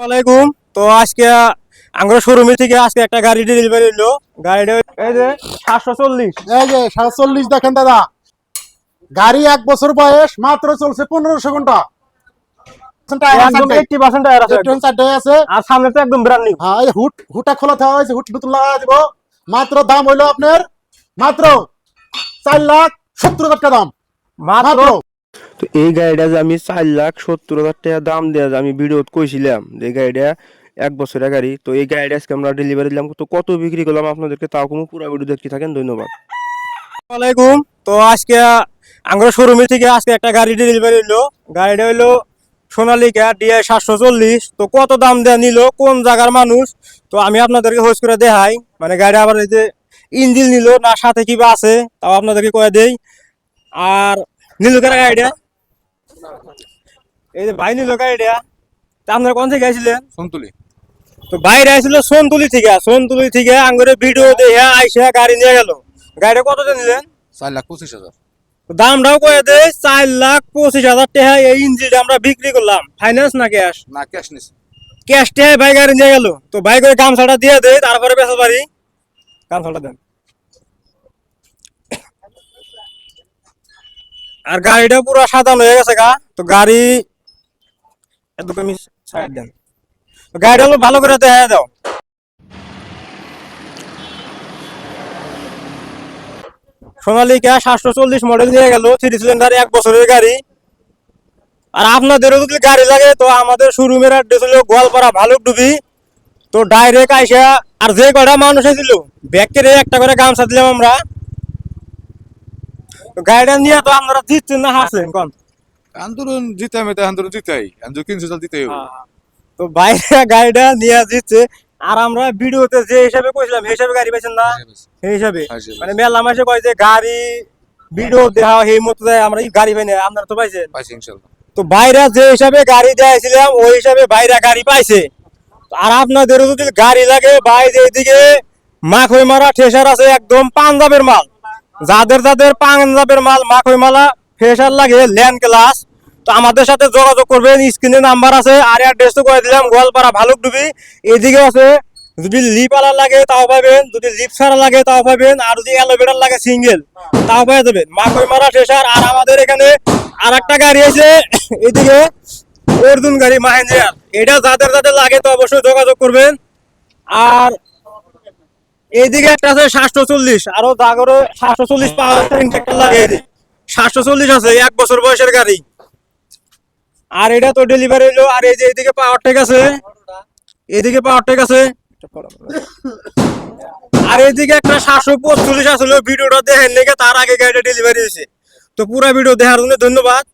আলাইকুম। তো আজকে আঙ্গুর শোরুমে থেকে আজকে একটা গাড়ি ডেলিভারি হলো গাড়িটা এই যে সাতশো চল্লিশ। এই যে সাতচল্লিশ দেখেন দাদা। গাড়ি এক বছর বয়স মাত্র চলছে পনেরোশো ঘণ্টা। পার্সেন্ট টায়ার আছে আর সামনে একদম ব্র্যান্ড নিউ হুট হুটা খোলা থাকা হয়েছে হুট লাগা দিব। মাত্র দাম হইল আপনার মাত্র চার লাখ সত্তর হাজার টাকা দাম। মাত্র। তো এই গাড়িটা যে আমি চার লাখ সত্তর হাজার টাকা দাম দেওয়া আমি ভিডিওত কইছিলাম যে এই গাড়িটা এক বছরের গাড়ি, তো এই গাড়িটা আজকে আমরা ডেলিভারি দিলাম। তো কত বিক্রি করলাম আপনাদেরকে তাও কোনো পুরো ভিডিও দেখতে থাকেন, ধন্যবাদ। আলাইকুম তো আজকে আঙ্গুর শোরুমে থেকে আজকে একটা গাড়ি ডেলিভারি হলো গাড়িটা হলো সোনালিকা ডিআই সাতশো চল্লিশ। তো কত দাম দেয়া নিল? কোন জায়গার মানুষ? তো আমি আপনাদেরকে হোস করে দেখাই। মানে গাড়ি আবার এই যে ইঞ্জিন নিল, না সাথে কিবা আছে, তাও আপনাদেরকে কয়ে দেই। আর নিল কারা গাড়িটা? এই যে ভাই নিল গাড়িটা তা আপনারা কোন থেকে সন্তুলি। তো বাইরে আসছিল সোনতুলি থেকে সোনতুলি থেকে আঙ্গুরে ভিডিও দেখে আইসা গাড়ি নিয়ে গেল। গাড়িটা কত নিলেন? চার লাখ পঁচিশ হাজার। দামটাও কয়ে দেয় চার লাখ পঁচিশ হাজার টাকা এই ইঞ্জিনটা আমরা বিক্রি করলাম। ফাইন্যান্স না ক্যাশ না ক্যাশ নিছে। ক্যাশ টাকা ভাই গাড়ি নিয়ে গেল। তো ভাই করে গামছাটা দিয়ে দেয় তারপরে বেচা পারি গামছাটা দেন। আর গাড়িটা পুরো সাজানো হয়ে গেছে গা। তো গাড়ি এত তুমি সাইড দেন। গাড়িটা ভালো করে দেখা দাও। সোনালিকা সাতশো চল্লিশ মডেল নিয়ে গেল থ্রি সিলিন্ডার এক বছরের গাড়ি। আর আপনাদেরও যদি গাড়ি লাগে, তো আমাদের শোরুমের অ্যাড্রেস হলো গোয়ালপাড়া ভালুকডুবি। তো ডাইরেক্ট আইসা আর যে কটা মানুষ এসেছিল ব্যাগকে একটা করে গামছা দিলাম আমরা। গাড়িটা নিয়ে তো আপনারা না হাসছেন কোন? আন্দোলন জিতে আমি তো আন্দোলন জিতাই। আন্দোলন চাল দিতে হবে। তো বাইরে গাড়িটা নিয়ে দিচ্ছে আর আমরা ভিডিওতে যে হিসাবে কইছিলাম সেই হিসাবে গাড়ি পাইছেন না? সেই হিসাবে? হ্যাঁ, মানে মেলা মাসে কয় যে গাড়ি ভিডিও দেখা সেই মতো দেয় আমরা গাড়ি পাই না? আপনারা তো পাইছেন? পাইছি তো বাইরে যে হিসাবে গাড়ি দিয়েছিলাম ওই হিসাবে বাইরে গাড়ি পাইছে। আর আপনাদেরও যদি গাড়ি লাগে বাইরে এদিকে মাখই মারা ঠেসার আছে একদম পাঞ্জাবের মাল। যাদের যাদের পাঞ্জাবের মাল, মাখই মালা ফ্রেশার লাগে ল্যান্ড ক্লাস তো আমাদের সাথে যোগাযোগ করবেন। স্ক্রিনে নাম্বার আছে, আর অ্যাড্রেস তো করে দিলাম, গোয়ালপাড়া ভালুকডুবি। এদিকে আছে, যদি লিপ আলা লাগে তাও পাবেন, যদি লিপ ছাড়া লাগে তাও পাবেন, আর যদি অ্যালোভেরার লাগে সিঙ্গেল তাও পাওয়া যাবেন মাখই মারা ঠেসার আর আমাদের এখানে আর একটা গাড়ি আছে, এদিকে অর্জুন গাড়ি, মাহেন্দ্রার। এটা যাদের যাদের লাগে তো অবশ্যই যোগাযোগ করবেন। আর এইদিকে একটা আছে সাতশো চল্লিশ, আরও দাগরে সাতশো চল্লিশ পাওয়ার লাগে সাতশো চল্লিশ আছে, এক বছর বয়সের গাড়ি। আর এটা তো ডেলিভারি হলো, আর এই যে এইদিকে পাওয়ার টেক আছে এদিকে পাওয়ার টেক আছে। আর এইদিকে একটা সাতশো পঁচল্লিশ আসলে ভিডিওটা দেখেন নাকি তার আগে গাড়িটা ডেলিভারি হয়েছে। তো পুরো ভিডিও দেখার জন্য ধন্যবাদ।